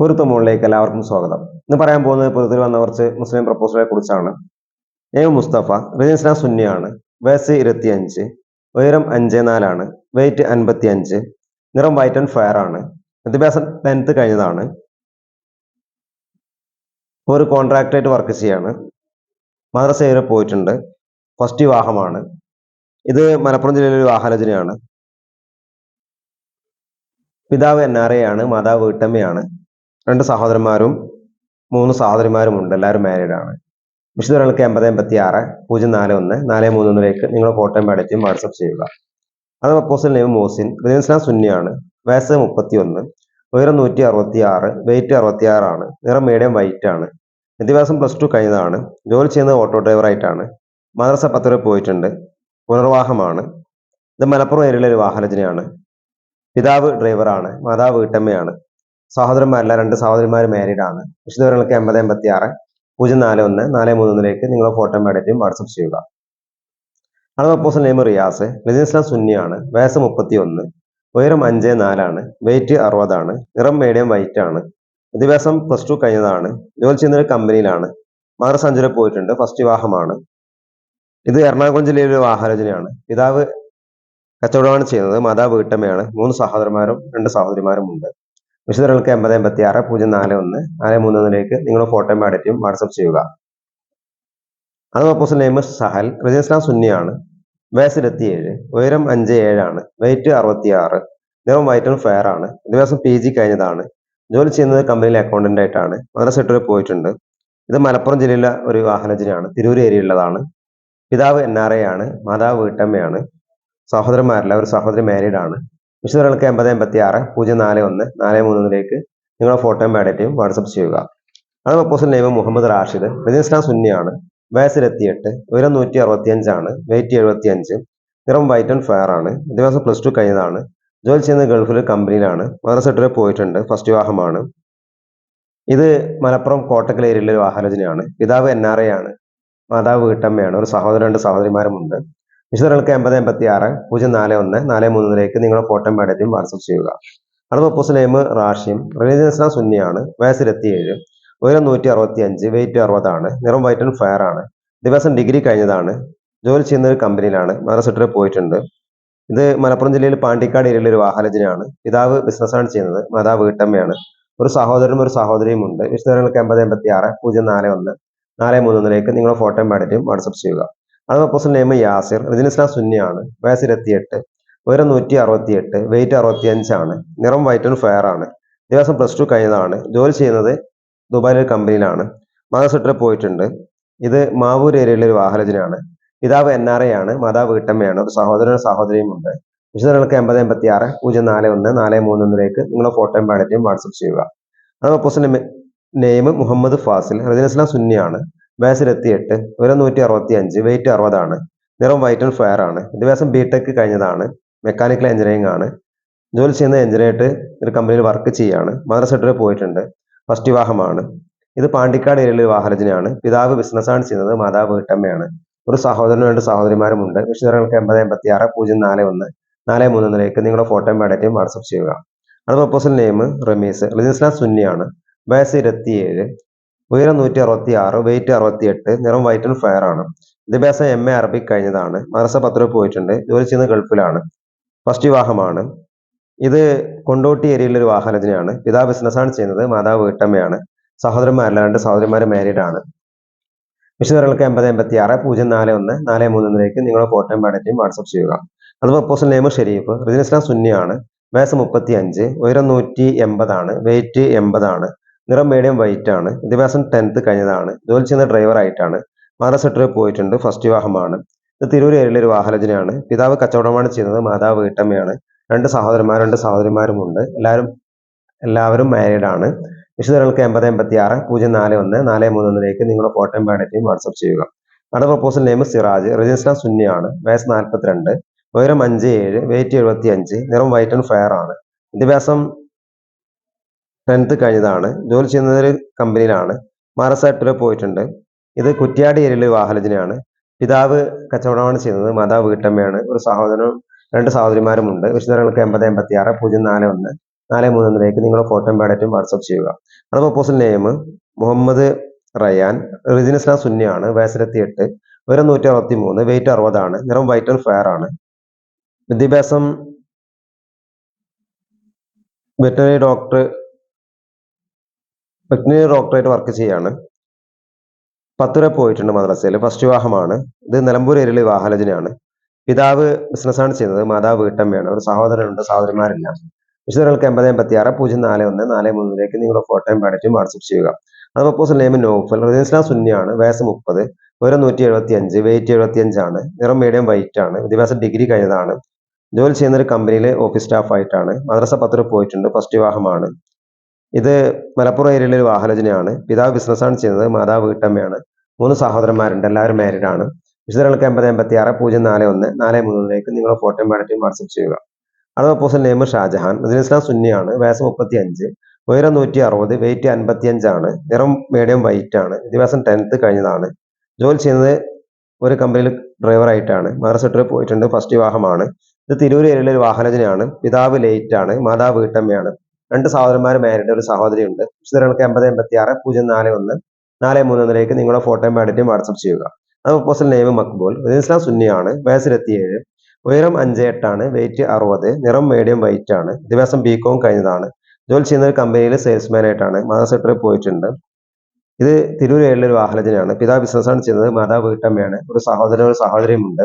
പൊരുത്ത മുകളിലേക്ക് എല്ലാവർക്കും സ്വാഗതം. ഇന്ന് പറയാൻ പോകുന്നത് പൊരുത്തിൽ വന്ന കുറച്ച് മുസ്ലിം പ്രപ്പോസലെ കുറിച്ചാണ്. എ മുസ്തഫ റിജിൻസ്ന സുന്നിയാണ് വയസ്സ് ഇരുപത്തിയഞ്ച് ഉയരം അഞ്ച് നാലാണ് വെയിറ്റ് അൻപത്തി അഞ്ച് നിറം വൈറ്റ് ആൻഡ് ഫയർ ആണ് വിദ്യാഭ്യാസം ടെൻത്ത് കഴിഞ്ഞതാണ് ഒരു കോൺട്രാക്റ്റായിട്ട് വർക്ക് ചെയ്യാണ് മദ്രസ വരെ പോയിട്ടുണ്ട് ഫസ്റ്റ് വിവാഹമാണ് ഇത് മലപ്പുറം ജില്ലയിലെ ഒരു വിവാഹാലോചനയാണ് പിതാവ് എൻ ആർ എ ആണ് മാതാവ് വീട്ടമ്മയാണ് രണ്ട് സഹോദരന്മാരും മൂന്ന് സഹോദരിമാരും ഉണ്ട് എല്ലാവരും മാരീഡ് ആണ്. വിശുദ്ധങ്ങൾക്ക് എൺപത് എൺപത്തി ആറ് പൂജ്യം നാല് ഒന്ന് നാല് മൂന്ന് ഒന്നിലേക്ക് നിങ്ങൾ ഫോട്ടോയും പാടറ്റും വാട്സപ്പ് ചെയ്യുക. അത് അപ്പോസിൽ നെയ്മ് മോസിൻ റിദിൻസ്ലാം സുന്നിയാണ് വയസ്സ് മുപ്പത്തി ഒന്ന് ഉയരം നൂറ്റി അറുപത്തി ആറ് വെയിറ്റ് അറുപത്തി ആറാണ് നിറം മീഡിയം വൈറ്റ് ആണ്. വിദ്യാഭ്യാസം പ്ലസ് ടു കഴിഞ്ഞതാണ് ജോലി ചെയ്യുന്നത് ഓട്ടോ ഡ്രൈവറായിട്ടാണ് മദ്രസ പത്ത് വരെ പോയിട്ടുണ്ട് പുനർവാഹമാണ് ഇത് മലപ്പുറം ഏരിയയിലെ ഒരു വാഹനജനയാണ് പിതാവ് ഡ്രൈവറാണ് മാതാവ് വീട്ടമ്മയാണ്. സഹോദരന്മാരല്ല രണ്ട് സഹോദരിമാർ മാരീഡ് ആണ്. വിശദവിവരങ്ങൾക്ക് എൺപത് എൺപത്തി ആറ് പൂജ്യം നാല് ഒന്ന് നാല് മൂന്ന് ഒന്നിലേക്ക് നിങ്ങൾ ഫോട്ടോ പാടറ്റും വാട്സപ്പ് ചെയ്യുക. അടുത്ത പ്രപ്പോസൽ നെയിം റിയാസ്. രജനിസ്ലാം സുന്നിയാണ്. വയസ്സ് മുപ്പത്തി ഒന്ന് ഉയരം അഞ്ച് നാലാണ്. വെയിറ്റ് അറുപതാണ്. നിറം മീഡിയം വൈറ്റ് ആണ്. വിദ്യാഭ്യാസം പ്ലസ് ടു കഴിഞ്ഞതാണ്. ജോലി ചെയ്യുന്ന ഒരു കമ്പനിയിലാണ് മദർ സഞ്ചുര പോയിട്ടുണ്ട്. ഫസ്റ്റ് വിവാഹമാണ്. ഇത് എറണാകുളം ജില്ലയിലെ ഒരു വാഹാലോചനയാണ് പിതാവ് കച്ചവടമാണ് ചെയ്യുന്നത്. മാതാവ് വീട്ടമ്മയാണ്. മൂന്ന് സഹോദരന്മാരും രണ്ട് സഹോദരിമാരും ഉണ്ട്. വിശദങ്ങൾക്ക് എൺപത് എൺപത്തി ആറ് പൂജ്യം നാല് ഒന്ന് നാല് മൂന്ന് ഒന്നിലേക്ക് നിങ്ങൾ ഫോട്ടോയും പാടറ്റും വാട്സപ്പ് ചെയ്യുക. അത് പ്രപ്പോസൽ നെയിം സഹൽ റജിസ്ലാം സുന്നിയാണ് വയസ്സ് ഇരുപത്തിയേഴ് ഉയരം അഞ്ച് ഏഴാണ് വെയിറ്റ് അറുപത്തി ആറ് നിറം വൈറ്റ് ആൻഡ് ഫെയർ ആണ് ദിവസം പി ജി കഴിഞ്ഞതാണ് ജോലി ചെയ്യുന്നത് കമ്പനിയിലെ അക്കൗണ്ടന്റ് ആയിട്ടാണ് മദ്രസ സെക്ടറിൽ പോയിട്ടുണ്ട്. ഇത് മലപ്പുറം ജില്ലയിലെ ഒരു വാഹനജനാണ് തിരൂർ ഏരിയ ഉള്ളതാണ് പിതാവ് എൻ ആർ എ ആണ് മാതാവ് വീട്ടമ്മയാണ് സഹോദരന്മാരില്ല ഒരു സഹോദരി മാരീഡ് ആണ്. വിശദങ്ങൾക്ക് എൺപത് എൺപത്തി ആറ് പൂജ്യം നാല് ഒന്ന് നാല് മൂന്നിലേക്ക് നിങ്ങളുടെ ഫോട്ടോയും ബാഡേറ്റയും വാട്സപ്പ് ചെയ്യുക. അടുത്ത പ്രപ്പോസൽ നെയ്മ് മുഹമ്മദ് റാഷിദ് രജിസ്ട്രാൻ സുന്നിയാണ് വയസ്സ് ഇരുപത്തിയെട്ട് ഉയരം നൂറ്റി അറുപത്തി അഞ്ചാണ് വെയിറ്റ് എഴുപത്തി അഞ്ച് നിറം വൈറ്റ് ആൻഡ് ഫയർ ആണ് വിദ്യാഭ്യാസം പ്ലസ് ടു കഴിഞ്ഞതാണ് ജോലി ചെയ്യുന്ന ഗൾഫിൽ കമ്പനിയിലാണ് മദ്രസ സെക്ടറിൽ പോയിട്ടുണ്ട് ഫസ്റ്റ് വിവാഹമാണ്. ഇത് മലപ്പുറം കോട്ടക്കൽ ഏരിയയിലെ ഒരു വാഹനജനയാണ് പിതാവ് എൻ ആർ എ ആണ് മാതാവ് വീട്ടമ്മയാണ് ഒരു സഹോദരൻ രണ്ട് സഹോദരിമാരുമുണ്ട്. വിശദങ്ങൾക്ക് എൺപത് എൺപത്തി ആറ് പൂജ്യം നാല് ഒന്ന് നാല് മൂന്നിലേക്ക് നിങ്ങളുടെ ഫോട്ടോയും പാടറ്റും വാട്സപ്പ് ചെയ്യുക. അടുത്ത proposal name Rashim religion Islam സുന്നിയാണ് വയസ്സ് ഇരുപത്തിയേഴ് ഉയരം നൂറ്റി അറുപത്തി അഞ്ച് വെയിറ്റ് അറുപതാണ് നിറം വൈറ്റ് ആൻഡ് ഫയർ ആണ് ദിവസം ഡിഗ്രി കഴിഞ്ഞതാണ് ജോലി ചെയ്യുന്ന ഒരു കമ്പനിയിലാണ് മദ്രസെട്ടിൽ പോയിട്ടുണ്ട്. ഇത് മലപ്പുറം ജില്ലയിൽ പാണ്ടിക്കാട് ഏരിയയിലെ ഒരു വാഹനജനാണ് പിതാവ് ബിസിനസ്സാണ് ചെയ്യുന്നത് മാതാവ് വീട്ടമ്മയാണ്. ഒരു സഹോദരനും ഒരു സഹോദരിയും ഉണ്ട്. വിശദങ്ങൾക്ക് എൺപത് എൺപത്തി ആറ് പൂജ്യം നാല് ഒന്ന് നാല് മൂന്നിലേക്ക് നിങ്ങളുടെ ഫോട്ടോയും പാടറ്റും വാട്സപ്പ് ചെയ്യുക. അത് പ്രപ്പോസൽ നെയ്മ യാസിർ റിജിനിസ്ലാം സുന്നിയാണ് വയസ്സ് ഇരുപത്തിയെട്ട് ഉയരം നൂറ്റി അറുപത്തി എട്ട് വെയിറ്റ് അറുപത്തി അഞ്ചാണ് നിറം വൈറ്റ് ആൻഡ് ഫയർ ആണ്. ദിവസം പ്ലസ് ടു കഴിഞ്ഞതാണ്. ജോലി ചെയ്യുന്നത് ദുബായിലെ ഒരു കമ്പനിയിലാണ് മദർ പോയിട്ടുണ്ട്. ഇത് മാവൂർ ഏരിയയിലെ ഒരു വാഹനജനാണ് പിതാവ് എൻ ആർ എ ആണ് മാതാവ് വീട്ടമ്മയാണ് ഒരു സഹോദരനും സഹോദരിയും ഉണ്ട്. വിശദങ്ങൾക്ക് എൺപത് എൺപത്തി ആറ് പൂജ്യം നാല് ഒന്ന് നാല് മൂന്ന് ഒന്നിലേക്ക് നിങ്ങളുടെ ഫോട്ടോയും പാടറ്റും വാട്സപ്പ് ചെയ്യുക. അത് പ്രപ്പോസൽ നെയ്മ് മുഹമ്മദ് ഫാസിൽ റജിനസ്ലാം സുന്നിയാണ്. വയസ്സ് ഇരുപത്തിയെട്ട് ഉയരം നൂറ്റി അറുപത്തി അഞ്ച് വെയിറ്റ് അറുപതാണ്. നിറം വൈറ്റ് ആൻഡ് ഫയർ ആണ്. വിദ്യാഭ്യാസം ബി ടെക് കഴിഞ്ഞതാണ്. മെക്കാനിക്കൽ എഞ്ചിനീയറിംഗ് ആണ്. ജോലി ചെയ്യുന്ന എഞ്ചിനീയറായിട്ട് ഒരു കമ്പനിയിൽ വർക്ക് ചെയ്യാണ്. മദ്രസ സെക്ടറിൽ പോയിട്ടുണ്ട്. ഫസ്റ്റ് വിവാഹമാണ്. ഇത് പാണ്ടിക്കാട് ഏരിയയിലെ വിവാഹരചനയാണ് പിതാവ് ബിസിനസ്സാണ് ചെയ്യുന്നത്. മാതാവ് വീട്ടമ്മയാണ്. ഒരു സഹോദരനും രണ്ട് സഹോദരിമാരുമുണ്ട് വിശദങ്ങൾക്ക് എൺപത് എൺപത്തി ആറ് പൂജ്യം നാല് ഒന്ന് നാല് മൂന്നിലേക്ക് നിങ്ങളുടെ ഫോട്ടോയും ബാഡറ്റും വാട്സപ്പ് ചെയ്യുക. അത് പ്രപ്പോസൽ നെയിം റമീസ്. റിജിസ്ലാം സുന്നിയാണ്. വയസ്സ് ഇരുപത്തിയേഴ് ഉയരം നൂറ്റി അറുപത്തി ആറ് വെയിറ്റ് അറുപത്തി എട്ട് നിറം വൈറ്റ് ആൻഡ് ഫയർ ആണ്. വിദ്യാഭ്യാസം എം എ അറബിക് കഴിഞ്ഞതാണ്. മദ്രസ പത്ത് രൂപ പോയിട്ടുണ്ട്. ജോലി ചെയ്യുന്ന ഗൾഫിലാണ് ഫസ്റ്റ് വിവാഹമാണ്. ഇത് കൊണ്ടോട്ടി ഏരിയയിലെ ഒരു വാഹനജനയാണ് പിതാവ് ബിസിനസ്സാണ് ചെയ്യുന്നത്. മാതാവ് വീട്ടമ്മയാണ്. സഹോദരന്മാരല്ല രണ്ട് സഹോദരന്മാർ മാരീഡ് ആണ്. വിശദങ്ങൾക്ക് എൺപത് എൺപത്തി ആറ് പൂജ്യം നാല് ഒന്ന് നാല് മൂന്നിലേക്ക് നിങ്ങളുടെ ഫോട്ടോയും പാടറ്റും വാട്സപ്പ് ചെയ്യുക. അത് പ്രപ്പോസൽ നെയിം ഷെരീഫ് റിജിൻ സുന്നിയാണ്. വയസ്സ് മുപ്പത്തി അഞ്ച് ഉയരം നൂറ്റി എൺപതാണ് വെയിറ്റ് എൺപതാണ്. നിറം മീഡിയം വൈറ്റ് ആണ്. വിദ്യാഭ്യാസം ടെൻത്ത് കഴിഞ്ഞതാണ്. ജോലി ചെയ്യുന്ന ഡ്രൈവർ ആയിട്ടാണ്. മദ്രസ സെക്ടറിൽ പോയിട്ടുണ്ട്. ഫസ്റ്റ് വിവാഹമാണ്. ഇത് തിരൂർ ഏരിയയിലെ ഒരു വാഹനജനയാണ്. പിതാവ് കച്ചവടമാണ് ചെയ്യുന്നത്. മാതാവ് വീട്ടമ്മയാണ്. രണ്ട് സഹോദരന്മാർ രണ്ട് സഹോദരിമാരുമുണ്ട്. എല്ലാവരും എല്ലാവരും മാരീഡ് ആണ്. വിശദങ്ങൾക്ക് എൺപത് എൺപത്തി ആറ് പൂജ്യം നാല് ഒന്ന് നാല് മൂന്ന് ഒന്നിലേക്ക് നിങ്ങളുടെ ഫോട്ടോയും ബയോഡേറ്റയും വാട്സപ്പ് ചെയ്യുക. അടുത്ത പ്രപ്പോസൽ നെയിം സിറാജ്. രജിസ്ട്രാൻ സുന്നിയാണ്. വയസ്സ് നാൽപ്പത്തിരണ്ട് ഉയരം അഞ്ച് ഏഴ് വെയിറ്റ് എഴുപത്തി അഞ്ച് നിറം വൈറ്റ് ആൻഡ് ഫയർ ആണ്. വിദ്യാഭ്യാസം ടെൻത്ത് കഴിഞ്ഞതാണ്. ജോലി ചെയ്യുന്നത് ഒരു കമ്പനിയിലാണ് മഹാരാഷ്ട്രയിൽ പോയിട്ടുണ്ട്. ഇത് കുറ്റ്യാടി ഏരിയയിലെ വാഹനജനാണ് പിതാവ് കച്ചവടമാണ് ചെയ്യുന്നത്. മാതാവ് വീട്ടമ്മയാണ്. ഒരു സഹോദരനും രണ്ട് സഹോദരിമാരുമുണ്ട് വിശദങ്ങൾക്ക് എൺപത് എൺപത്തി ആറ് പൂജ്യം നാല് ഒന്ന് നാല് മൂന്ന് ഒന്നിലേക്ക് നിങ്ങളുടെ ഫോട്ടോയും ബാഡറ്റും വാട്സപ്പ് ചെയ്യുക. അടുത്ത proposal name Muhammad Rayan religion Islam സുന്നിയാണ് വയസ്സിലെത്തി എട്ട് ഉയരം നൂറ്റി അറുപത്തി മൂന്ന് വെയിറ്റ് അറുപതാണ് നിറം വൈറ്റ് ആൻഡ് ഫെയർ ആണ്. വിദ്യാഭ്യാസം വെറ്ററിനറി ഡോക്ടർ വെറ്ററിനറി ഡോക്ടറായിട്ട് വർക്ക് ചെയ്യാണ്. പത്ത് വരെ പോയിട്ടുണ്ട് മദ്രസയിൽ. ഫസ്റ്റ് വിവാഹമാണ്. ഇത് നിലമ്പൂർ ഏരിയയിലെ വിവാഹാലോചനയാണ്. പിതാവ് ബിസിനസ്സാണ് ചെയ്യുന്നത്. മാതാവ് വീട്ടമ്മയാണ്. ഒരു സഹോദരനുണ്ട്. സഹോദരന്മാരില്ല. വിശദങ്ങൾക്ക് എൺപത് എൺപത്തി ആറ് പൂജ്യം നാല് ഒന്ന് നാല് മൂന്നിലേക്ക് നിങ്ങളുടെ ഫോട്ടോയും പാടിറ്റും വാട്സപ്പ് ചെയ്യുക. അത് പ്രപ്പോസൽ നെയിം നോഫൽ. റജിസ്ലാം സുന്നിയാണ്. വയസ്സ് മുപ്പത്. ഉയരം നൂറ്റി എഴുപത്തി അഞ്ച് വെയിറ്റ് എഴുപത്തി അഞ്ചാണ് നിറം മീഡിയം വൈറ്റ് ആണ്. വിദ്യാഭ്യാസ ഡിഗ്രി കഴിഞ്ഞതാണ്. ജോലി ചെയ്യുന്ന ഒരു കമ്പനിയിലെ ഓഫീസ് സ്റ്റാഫ് ആയിട്ടാണ്. മദ്രസ പത്ര പോയിട്ടുണ്ട്. ഫസ്റ്റ് വിവാഹമാണ്. ഇത് മലപ്പുറം ഏരിയയിലെ ഒരു വാഹനജനയാണ്. പിതാവ് ബിസിനസ്സാണ് ചെയ്യുന്നത് മാതാവ് വീട്ടമ്മയാണ്. മൂന്ന് സഹോദരന്മാരുണ്ട് എല്ലാവരും മാരീഡ് ആണ്. വിശദങ്ങൾക്ക് എൺപത് എൺപത്തി ആറ് പൂജ്യം നാല് ഒന്ന് നാല് മൂന്നിലേക്ക് നിങ്ങളുടെ ഫോട്ടോയും പാടറ്റും വാട്സപ്പ് ചെയ്യുക. അടുത്ത പ്രപ്പോസൽ നെയിം ഷാജഹാൻ ഇസ്ലാം സുന്നിയാണ് വയസ്സ് മുപ്പത്തി അഞ്ച് ഉയരം നൂറ്റി അറുപത് വെയിറ്റ് അൻപത്തി അഞ്ചാണ് നിറം മീഡിയം വൈറ്റ് ആണ് വിദ്യാഭ്യാസം ടെൻത്ത് കഴിഞ്ഞതാണ്. ജോലി ചെയ്യുന്നത് ഒരു കമ്പനിയിൽ ഡ്രൈവറായിട്ടാണ് മദ്രസ പോയിട്ടുണ്ട് ഫസ്റ്റ് വിവാഹമാണ്. ഇത് തിരൂർ ഏരിയയിലെ ഒരു വാഹനജനയാണ് പിതാവ് ലേറ്റ് ആണ് മാതാവ് വീട്ടമ്മയാണ്. രണ്ട് സഹോദരന്മാർ മാരിഡ് ഒരു സഹോദരിയുണ്ട്. വിശദങ്ങൾക്ക് എൺപത് എൺപത്തി ആറ് പൂജ്യം നാല് ഒന്ന് നാല് മൂന്ന് ഒന്നിലേക്ക് നിങ്ങളുടെ ഫോട്ടോയും ബാഡിറ്റും വാട്സപ്പ് ചെയ്യുക. പ്രപ്പോസൽ നെയ്മ് മക്ബൂൽ ഇസ്ലാം സുന്നിയാണ് വയസ്സിലെത്തിയേഴ് ഉയരം അഞ്ച് എട്ടാണ് വെയിറ്റ് അറുപത് നിറം മീഡിയം വൈറ്റ് ആണ് ദിവസം ബി കോം കഴിഞ്ഞതാണ് ജോലി ചെയ്യുന്ന ഒരു കമ്പനിയിൽ സെയിൽസ്മാൻ ആയിട്ടാണ് മദർ പോയിട്ടുണ്ട്. ഇത് തിരൂർ ഏഴിലെ ഒരു വാഹനത്തിനാണ് പിതാ ബിസിനസ്സാണ് ചെയ്യുന്നത് മാതാ വീട്ടമ്മയാണ് ഒരു സഹോദരൻ ഒരു സഹോദരിയുമുണ്ട്.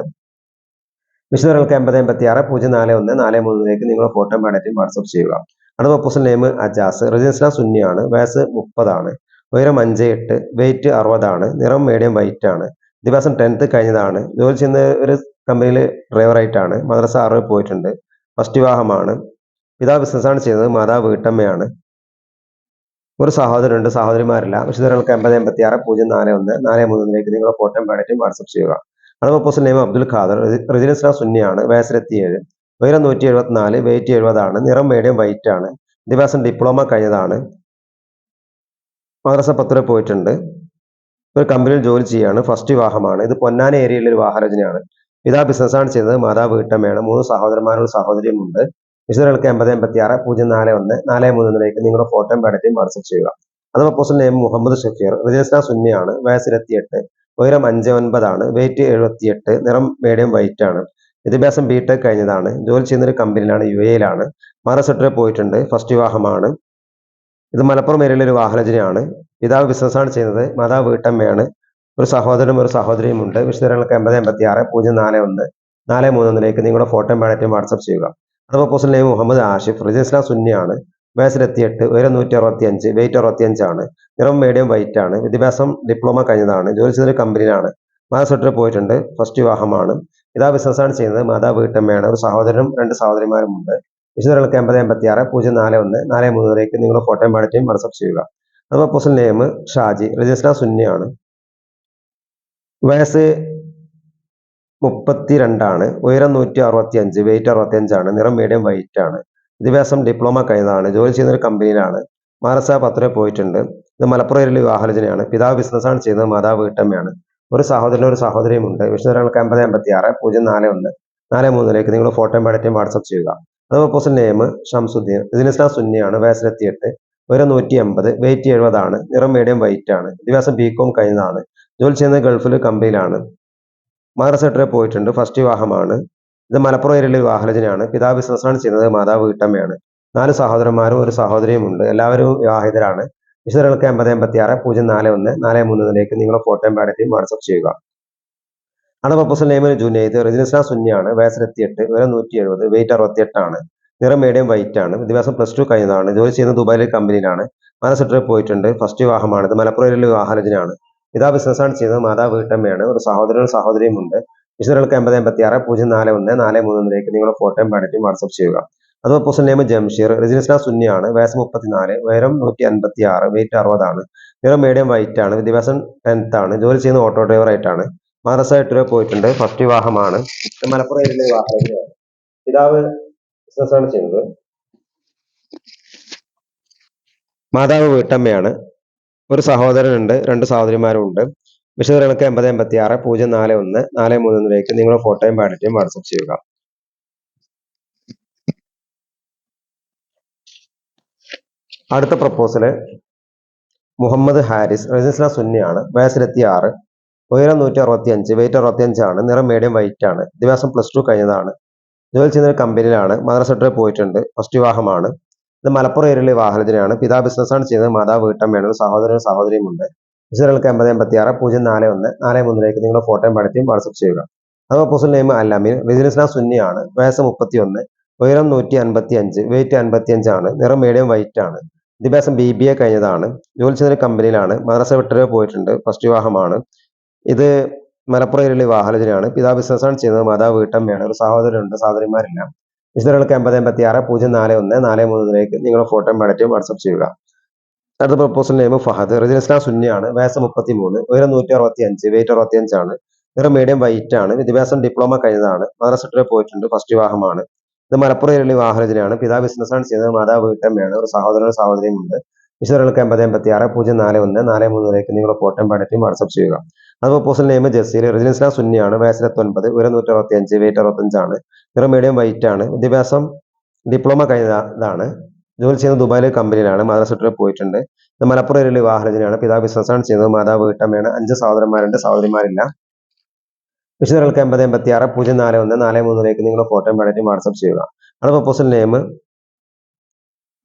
വിശദങ്ങൾക്ക് എൺപത് എൺപത്തി ആറ് പൂജ്യം നാല് ഒന്ന് നാല് മൂന്നിലേക്ക് നിങ്ങളുടെ ഫോട്ടോ പാടറ്റും വാട്സപ്പ് ചെയ്യുക. അടുത്ത പ്രപ്പോസൽ നെയിം അജാസ്. റജിസ്ല സുന്നിയാണ്. വയസ്സ് മുപ്പതാണ്. ഉയരം അഞ്ച് എട്ട് വെയിറ്റ് അറുപതാണ്. നിറം മീഡിയം വൈറ്റ് ആണ്. വിദ്യാഭ്യാസം ടെൻത്ത് കഴിഞ്ഞതാണ്. ജോലി ചെയ്യുന്ന ഒരു കമ്പനിയിൽ ഡ്രൈവറായിട്ടാണ് മദ്രസ ആറ് പോയിട്ടുണ്ട്. ഫസ്റ്റ് വിവാഹമാണ്. പിതാവ് ബിസിനസ്സാണ് ചെയ്യുന്നത്. മാതാവ് വീട്ടമ്മയാണ്. ഒരു സഹോദരനുണ്ട്. സഹോദരിമാരില്ല. വിശുദ്ധങ്ങൾക്ക് എൺപത് എൺപത്തി ആറ് പൂജ്യം നാല് ഒന്ന് നാല് മൂന്നിലേക്ക് നിങ്ങളുടെ ഫോട്ടോയും പാടറ്റും വാട്സപ്പ് ചെയ്യുക. അടുത്ത പ്രപ്പോസൽ നെയിം അബ്ദുൽ ഖാദർ. റജിനിസ്ലാം സുന്നിയാണ്. വയസ്സിലെത്തിയേഴ്. ഉയരം നൂറ്റി എഴുപത്തിനാല് വെയിറ്റ് എഴുപതാണ് നിറം മീഡിയം വൈറ്റ് ആണ്. വിദ്യാഭ്യാസം ഡിപ്ലോമ കഴിഞ്ഞതാണ്. മദ്രസ പത്ത് പോയിട്ടുണ്ട്. ഒരു കമ്പനിയിൽ ജോലി ചെയ്യാണ്. ഫസ്റ്റ് വിവാഹമാണ്. ഇത് പൊന്നാന ഏരിയയിലെ ഒരു വാഹനജനയാണ് പിതാ ബിസിനസ്സാണ് ചെയ്തത്. മാതാവ് വീട്ടമ്മയാണ്. മൂന്ന് സഹോദരന്മാരും സഹോദരിയുമുണ്ട്. വിശദങ്ങൾക്ക് എൺപത് എൺപത്തി ആറ് പൂജ്യം നാല് ഒന്ന് നാല് മൂന്നിലേക്ക് നിങ്ങളുടെ ഫോട്ടോയും പാടറ്റും വാട്സപ്പ് ചെയ്യുക. അത് പ്രപ്പോസൽ നെയിം മുഹമ്മദ് ഷഫീർ വിദേശ സുന്നിയാണ്. വയസ്സിലെത്തിയെട്ട് ഉയരം അഞ്ച് ഒൻപതാണ്. വെയിറ്റ് എഴുപത്തിയെട്ട്. നിറം മീഡിയം വൈറ്റ് ആണ്. വിദ്യാഭ്യാസം ബി ടെക് കഴിഞ്ഞതാണ്. ജോലി ചെയ്യുന്ന ഒരു കമ്പനിയിലാണ് യു എയിലാണ്. മഹാരാഷ്ട്രയിൽ പോയിട്ടുണ്ട്. ഫസ്റ്റ് വിവാഹമാണ്. ഇത് മലപ്പുറം ഏരിയയിലെ ഒരു വാഹനജനയാണ്. പിതാവ് ബിസിനസ്സാണ് ചെയ്യുന്നത്. മാതാവ് വീട്ടമ്മയാണ്. ഒരു സഹോദരനും ഒരു സഹോദരിയും ഉണ്ട്. വിശദീകരണങ്ങൾക്ക് എൺപത് എൺപത്തി ആറ് പൂജ്യം നാല് ഒന്ന് നാല് മൂന്നൊന്നിലേക്ക് നിങ്ങളുടെ ഫോട്ടോ പാടറ്റും വാട്സപ്പ് ചെയ്യുക. അഥവാ പ്രപ്പോസൽ നെയ്മ് മുഹമ്മദ് ആഷിഫ് റിജിസ്ലാം സുന്നിയാണ്. വയസ്സിലെത്തിയെട്ട് ഉയരം നൂറ്റി അറുപത്തി അഞ്ച് വെയിറ്റ് അറുപത്തി അഞ്ചാണ് നിറം മീഡിയം വൈറ്റ് ആണ്. വിദ്യാഭ്യാസം ഡിപ്ലോമ കഴിഞ്ഞതാണ്. ജോലി ചെയ്തൊരു കമ്പനിയിലാണ്. മഹാരാഷ്ട്രയിൽ പോയിട്ടുണ്ട്. ഫസ്റ്റ് വിവാഹമാണ്. ഇതാ ബിസിനസ്സാണ് ചെയ്യുന്നത്. മാതാവ് വീട്ടമ്മയാണ്. ഒരു സഹോദരനും രണ്ട് സഹോദരിമാരും ഉണ്ട് വിശദങ്ങൾക്ക് എൺപത് എൺപത്തി ആറ് പൂജ്യം നാല് ഒന്ന് നാല് മൂന്നിലേക്ക് നിങ്ങളുടെ ഫോട്ടോയും പാടറ്റും വാട്സപ്പ് ചെയ്യുക. അപ്പോൾ പ്രപ്പോസൽ നെയിം ഷാജി രജിസ്റ്റർ സുന്നിയാണ്. വയസ്സ് മുപ്പത്തി രണ്ടാണ് ഉയരം നൂറ്റി അറുപത്തി അഞ്ച് വെയിറ്റ് അറുപത്തി അഞ്ചാണ് നിറം മീഡിയം വൈറ്റ് ആണ്. വിദ്യാഭ്യാസം ഡിപ്ലോമ കഴിഞ്ഞതാണ്. ജോലി ചെയ്യുന്ന ഒരു കമ്പനിയിലാണ് മാനസ പത്ര പോയിട്ടുണ്ട്. ഇത് മലപ്പുറം ഏരിയയിലെ വിവാഹാലോചനയാണ്. പിതാവ് ബിസിനസ്സാണ് ചെയ്യുന്നത്. മാതാവ് വീട്ടമ്മയാണ്. ഒരു സഹോദരനും ഒരു സഹോദരിയും ഉണ്ട്. വിഷ്ണുരാൾക്ക് അമ്പത് അമ്പത്തി ആറ് പൂജ്യം നാല് ഒന്ന്. നാല് മൂന്നിലേക്ക് നിങ്ങൾ ഫോട്ടോയും പഠിറ്റും വാട്സപ്പ് ചെയ്യുക. അത് പോസ്റ്റ് നെയിം ഷംസുദ്ദീൻ ഇതിനിസ്ലാം സുന്നിയാണ് വയസ്സിലെത്തി എട്ട് ഒരു നൂറ്റി അമ്പത് വെയിറ്റ് എഴുപതാണ് നിറം മീഡിയം വൈറ്റ് ആണ്. ദിവസം ബി കോം കഴിഞ്ഞതാണ്. ജോലി ചെയ്യുന്നത് ഗൾഫിൽ കമ്പനിയിലാണ് മദ്രസ പോയിട്ടുണ്ട്. ഫസ്റ്റ് വിവാഹമാണ്. ഇത് മലപ്പുറം ഏരിയയിലെ വിവാഹരചനയാണ് പിതാവ് ബിസിനസ്സാണ് ചെയ്യുന്നത്. മാതാവ് വീട്ടമ്മയാണ്. നാല് സഹോദരന്മാരും ഒരു സഹോദരിയും ഉണ്ട്. എല്ലാവരും വിവാഹിതരാണ്. വിശദങ്ങൾക്ക് എൺപത് എൺപത്തി ആറ് പൂജ്യം നാല് ഒന്ന് നാല് മൂന്നിലേക്ക് നിങ്ങളുടെ ഫോട്ടോയും പാടത്തെയും വാട്സപ്പ് ചെയ്യുക. അടുത്ത പ്രപ്പോസൽ ജൂനിയർ ജൂനിയത് റജിനിസ്ല സുന്നിയാണ് വയസ്സിലെത്തിയെട്ട് വില നൂറ്റി എഴുപത് വെയിറ്റ് അറുപത്തിയെട്ടാണ് നിറം മീഡിയം വൈറ്റ് ആണ്. വിദ്യാഭ്യാസം പ്ലസ് ടു കഴിഞ്ഞതാണ്. ജോലി ചെയ്യുന്നത് ദുബായിലെ കമ്പനിയിലാണ് മനസ്സിട്ട് പോയിട്ടുണ്ട്. ഫസ്റ്റ് വിവാഹമാണ്. ഇത് മലപ്പുറയിലെ വിവാഹരചനയാണ് ഇതാ ബിസിനസ്സാണ് ചെയ്യുന്നത്. മാതാവ് വീട്ടമ്മയാണ്. ഒരു സഹോദരനും സഹോദരിയും ഉണ്ട്. വിശദങ്ങൾക്ക് എൺപത് എൺപത്തി ആറ് പൂജ്യം നാല് ഒന്ന് നാല് മൂന്നിലേക്ക് നിങ്ങളുടെ ഫോട്ടോയും പാടറ്റും വാട്സപ്പ് ചെയ്യുക. അത് പ്രപ്പോസൽ നെയിം ജംഷീർ റജിനിസ്ല സുന്നിയാണ് വയസ്സ് മുപ്പത്തിനാല് ഉയരം നൂറ്റി അൻപത്തി ആറ് വെയിറ്റ് അറുപതാണ് നിറം മീഡിയം വൈറ്റ് ആണ് വിദ്യാഭ്യാസം ടെൻത്ത് ആണ് ജോലി ചെയ്യുന്ന ഓട്ടോ ഡ്രൈവർ ആയിട്ടാണ് മദ്രസ പോയിട്ടുണ്ട് ഫസ്റ്റ് വിവാഹമാണ് മലപ്പുറം ജില്ലയിലെ വിവാഹമാണ് പിതാവ് ബിസിനസ്സാണ് ചെയ്യുന്നത്. മാതാവ് വീട്ടമ്മയാണ് ഒരു സഹോദരനുണ്ട് രണ്ട് സഹോദരിമാരും ഉണ്ട് വിശദങ്ങൾക്ക് എൺപത് എൺപത്തി ആറ് പൂജ്യം നാല് ഒന്ന് നാല് മൂന്നിലേക്ക് നിങ്ങളുടെ ഫോട്ടോയും പാടറ്റും വാട്സപ്പ് ചെയ്യുക. അടുത്ത പ്രപ്പോസൽ മുഹമ്മദ് ഹാരിസ് റജിസ്ല സുന്നിയാണ് വയസ്സ് ആറ് ഉയരം നൂറ്റി അറുപത്തി അഞ്ച് വെയിറ്റ് അറുപത്തി അഞ്ചാണ് നിറം മീഡിയം വൈറ്റ് ആണ് ദിവസം പ്ലസ് ടു കഴിഞ്ഞതാണ് ജോലി ചെയ്യുന്ന കമ്പനിയിലാണ് മദ്രസ പോയിട്ടുണ്ട് ഫസ്റ്റ് വിവാഹമാണ് ഇത് മലപ്പുറം ഏരിയയിലെ വാഹനത്തിനാണ് പിതാ ബിസിനസ്സാണ് ചെയ്യുന്നത് മാതാവ് വീട്ടം ഒരു സഹോദരനും സഹോദരിയും ഉണ്ട്. വിശദങ്ങൾക്ക് എൺപത് എൺപത്തി ആറ് പൂജ്യം നാല് ഒന്ന് നാല് മൂന്നിലേക്ക് നിങ്ങളുടെ ഫോട്ടോയും പടത്തിയും വാട്സപ്പ് ചെയ്യുക. അത് പ്രപ്പോസൽ നെയിം അല്ലാമീൻ റെസിഡൻസ് സുന്നിയാണ് വയസ്സ് മുപ്പത്തി ഒന്ന് ഉയരം നൂറ്റി അൻപത്തി അഞ്ച് വെയിറ്റ് അൻപത്തി അഞ്ചാണ് നിറം മീഡിയം വൈറ്റ് ആണ്. വിദ്യാഭ്യാസം ബി ബി എ കഴിഞ്ഞതാണ്. ജോലി ചെയ്യുന്ന കമ്പനിയിലാണ് മദ്രസ വിട്ടരെ പോയിട്ടുണ്ട്. ഫസ്റ്റ് വിവാഹമാണ്. ഇത് മലപ്പുറം വാഹനജനാണ് പിതാ ബിസിനസ്സാണ് ചെയ്യുന്നത്. മാതാവ് വീട്ടമ്മയാണ്. ഒരു സഹോദരനുണ്ട്. സഹോദരിമാരില്ല. വിശദങ്ങൾക്ക് എൺപത് എൺപത്തി ആറ് പൂജ്യം നാല് ഒന്ന് നാല് മൂന്നിലേക്ക് നിങ്ങളുടെ ഫോട്ടോ പടറ്റും വാട്സപ്പ് ചെയ്യുക. അടുത്ത പ്രപ്പോസൽ നെയിം ഫഹദ്. റജിനിസ്ലാം സുന്നിയാണ്. വയസ്സ് മുപ്പത്തി മൂന്ന് ഉയരം നൂറ്റി അറുപത്തി അഞ്ച് വെയിറ്റ് അറുപത്തി അഞ്ചാണ് നിറം മീഡിയം വൈറ്റ് ആണ്. വിദ്യാഭ്യാസം ഡിപ്ലോമ കഴിഞ്ഞതാണ്. മദ്രസ പോയിട്ടുണ്ട്. ഫസ്റ്റ് വിവാഹമാണ്. ഇത് മലപ്പുറം ഏരിയയിലെ പിതാവ് പിതാ ബിസിനസ്സാണ് ചെയ്യുന്നത്. മാതാവ് വീട്ടമ്മയാണ്. ഒരു സഹോദരനും സഹോദരിയും ഉണ്ട് വിശദങ്ങൾക്ക് എൺപത് എൺപത്തി ആറ് പൂജ്യം നാല് ഒന്ന് നാല് മൂന്നിലേക്ക് നിങ്ങളുടെ ഫോട്ടോയും പടറ്റും വാട്സപ്പ് ചെയ്യുക. അതുപോലെ പോസ്റ്റൽ നെയിം ജസീൽ റെസിഡൻസ് സുന്നിയാണ്. വയസ്സിൽ എത്തൊൻപത് ഉയരം നൂറ്റി അറുപത്തി അഞ്ച് വെയിറ്റ് അറുപത്തഞ്ചാണ് നിറം മീഡിയം വൈറ്റ് ആണ്. വിദ്യാഭ്യാസം ഡിപ്ലോമ കഴിഞ്ഞതാണ്. ജോലി ചെയ്യുന്ന ദുബായിലെ കമ്പനിയിലാണ് മദ്രസ പോയിട്ടുണ്ട്. ഇത് മലപ്പുറം ഏരിയയിലെ വാഹനത്തിനാണ് പിതാവ് ബിസിനസ്സാണ് ചെയ്യുന്നത്. മാതാവ് വീട്ടമ്മയാണ്. അഞ്ച് സഹോദരന്മാരുണ്ട്. സഹോദരിമാരില്ല. വിശദങ്ങൾക്ക് എൺപത് എൺപത്തി ആറ് പൂജ്യം നാല് ഒന്ന് നാല് മൂന്നിലേക്ക് നിങ്ങളുടെ ഫോട്ടോയും പടറ്റും വാട്സപ്പ് ചെയ്യുക. അത് പ്രപ്പോസൽ നെയിം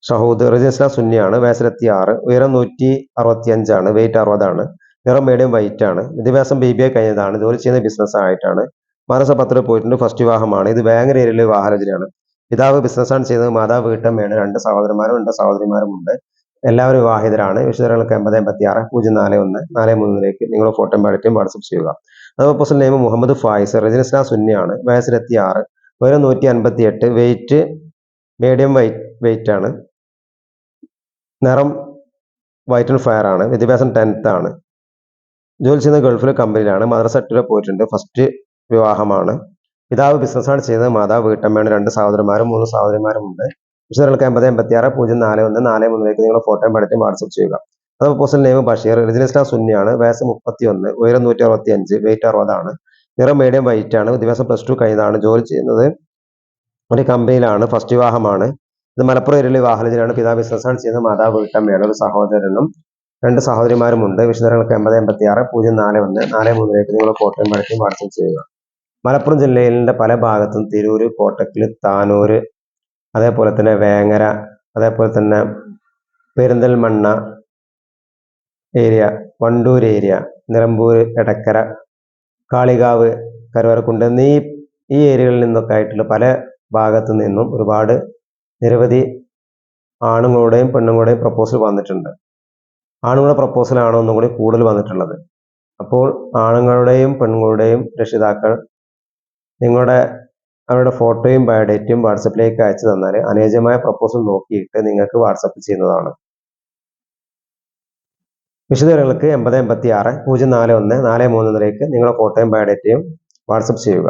ഷഹൂദ് റജിസ്ല സുന്നിയാണ് വയസ്സിലെത്തി ആറ് ഉയരം നൂറ്റി അറുപത്തി അഞ്ചാണ് വെയിറ്റ് അറുപതാണ് നിറം മീഡിയം വൈറ്റ് ആണ് വിദ്യാഭ്യാസം ബി ബി എ കഴിഞ്ഞതാണ് ജോലി ചെയ്യുന്ന ബിസിനസ് ആയിട്ടാണ് മാനസ പത്ര പോയിട്ടുണ്ട് ഫസ്റ്റ് വിവാഹമാണ് ഇത് ഏരിയയിലെ വാഹനത്തിനാണ് പിതാവ് ബിസിനസ്സാണ് ചെയ്യുന്നത് മാതാവ് വീട്ടമ്മയാണ് രണ്ട് സഹോദരന്മാരും രണ്ട് സഹോദരിമാരും ഉണ്ട്. എല്ലാവരും വിവാഹിതരാണ് വിശദങ്ങൾക്ക് എൺപത് എൺപത്തി ആറ് പൂജ്യം നാല് ഒന്ന് നാല് മൂന്നിലേക്ക് നിങ്ങൾ ഫോട്ടോ പാടിറ്റും വാട്സപ്പ് ചെയ്യുക. അത് പ്രപ്പോസൽ നെയിം മുഹമ്മദ് ഫായിസ് റജിനിസ്ല സുന്നിയാണ് വയസ്സിലെത്തി ആറ് ഉയരം നൂറ്റി അൻപത്തി എട്ട് വെയിറ്റ് മീഡിയം വൈറ്റ് വെയിറ്റ് ആണ്. നിറം വൈറ്റ് ആൻഡ് ഫയർ ആണ്. വിദ്യാഭ്യാസം ടെൻത്ത് ആണ്. ജോലി ചെയ്യുന്ന ഗൾഫിലെ കമ്പനിയിലാണ് മദ്രസ ടൂരെ പോയിട്ടുണ്ട്. ഫസ്റ്റ് വിവാഹമാണ്. പിതാവ് ബിസിനസ്സാണ് ചെയ്യുന്നത്. മാതാവ് വീട്ടമ്മയാണ്. രണ്ട് സഹോദരന്മാരും മൂന്ന് സഹോദരിമാരും ഉണ്ട്. വിശദങ്ങൾക്ക് എൺപത് എൺപത്തി ആറ് പൂജ്യം നാല് ഒന്ന് നാല് മൂന്നിലേക്ക് നിങ്ങൾ ഫോട്ടോയും പഠിത്തം വാട്സപ്പ് ചെയ്യുക. അത് പ്രപ്പോസൽ നെയിം ബഷീർ റിജിനിസ്ലാം സുന്നിയാണ് വയസ്സ് മുപ്പത്തി ഒന്ന് ഉയരം നൂറ്റി അറുപത്തി അഞ്ച് വെയിറ്റ് അറുപതാണ് നിറം മീഡിയം വൈറ്റ് ആണ് വിദ്യാഭ്യാസം പ്ലസ് ടു കഴിഞ്ഞതാണ് ജോലി ചെയ്യുന്നത് ഒരു കമ്പനിയിലാണ് ഫസ്റ്റ് വിവാഹമാണ്. ഇത് മലപ്പുറം ഏരിയയിലെ വാഹനത്തിലാണ് പിതാവ് ബിസിനസ്സാണ് ചെയ്യുന്നത് മാതാവ് വീട്ടമ്മയാണ് ഒരു സഹോദരനും രണ്ട് സഹോദരിമാരുമുണ്ട്. വിശദങ്ങൾക്ക് എൺപത് എൺപത്തി ആറ് പൂജ്യം നാല് ഒന്ന് നാല് മൂന്നിലേക്ക് നിങ്ങൾ ഫോട്ടോയും പഠിച്ചും വാട്സപ്പ് ചെയ്യുക. മലപ്പുറം ജില്ലയിലെ പല ഭാഗത്തും തിരൂര് കോട്ടക്കൽ താനൂര് അതേപോലെ തന്നെ വേങ്ങര അതേപോലെ തന്നെ പെരിന്തൽമണ്ണ ഏരിയ വണ്ടൂർ ഏരിയ നിലമ്പൂർ എടക്കര കാളികാവ് കരുവാരക്കുണ്ട് എന്നീ ഈ ഏരിയകളിൽ നിന്നൊക്കെ ആയിട്ടുള്ള പല ഭാഗത്തു നിന്നും ഒരുപാട് നിരവധി ആണുങ്ങളുടെയും പെണ്ണുങ്ങളുടെയും പ്രപ്പോസൽ വന്നിട്ടുണ്ട്. ആണുങ്ങളുടെ പ്രപ്പോസലാണ് ഒന്നും കൂടി കൂടുതൽ വന്നിട്ടുള്ളത്. അപ്പോൾ ആണുങ്ങളുടെയും പെണ്ണുങ്ങളുടെയും രക്ഷിതാക്കൾ നിങ്ങളുടെ അവരുടെ ഫോട്ടോയും ബയോഡേറ്റയും വാട്സപ്പിലേക്ക് അയച്ചു തന്നാൽ അനുയോജ്യമായ പ്രപ്പോസൽ നോക്കിയിട്ട് നിങ്ങൾക്ക് വാട്സപ്പ് ചെയ്യുന്നതാണ്. വിശദവിവരങ്ങൾക്ക് എൺപത് എൺപത്തി ആറ് പൂജ്യം നാല് ഒന്ന് നാല് മൂന്നിലേക്ക് നിങ്ങളുടെ ഫോട്ടോയും ബയോഡേറ്റയും വാട്സപ്പ് ചെയ്യുക.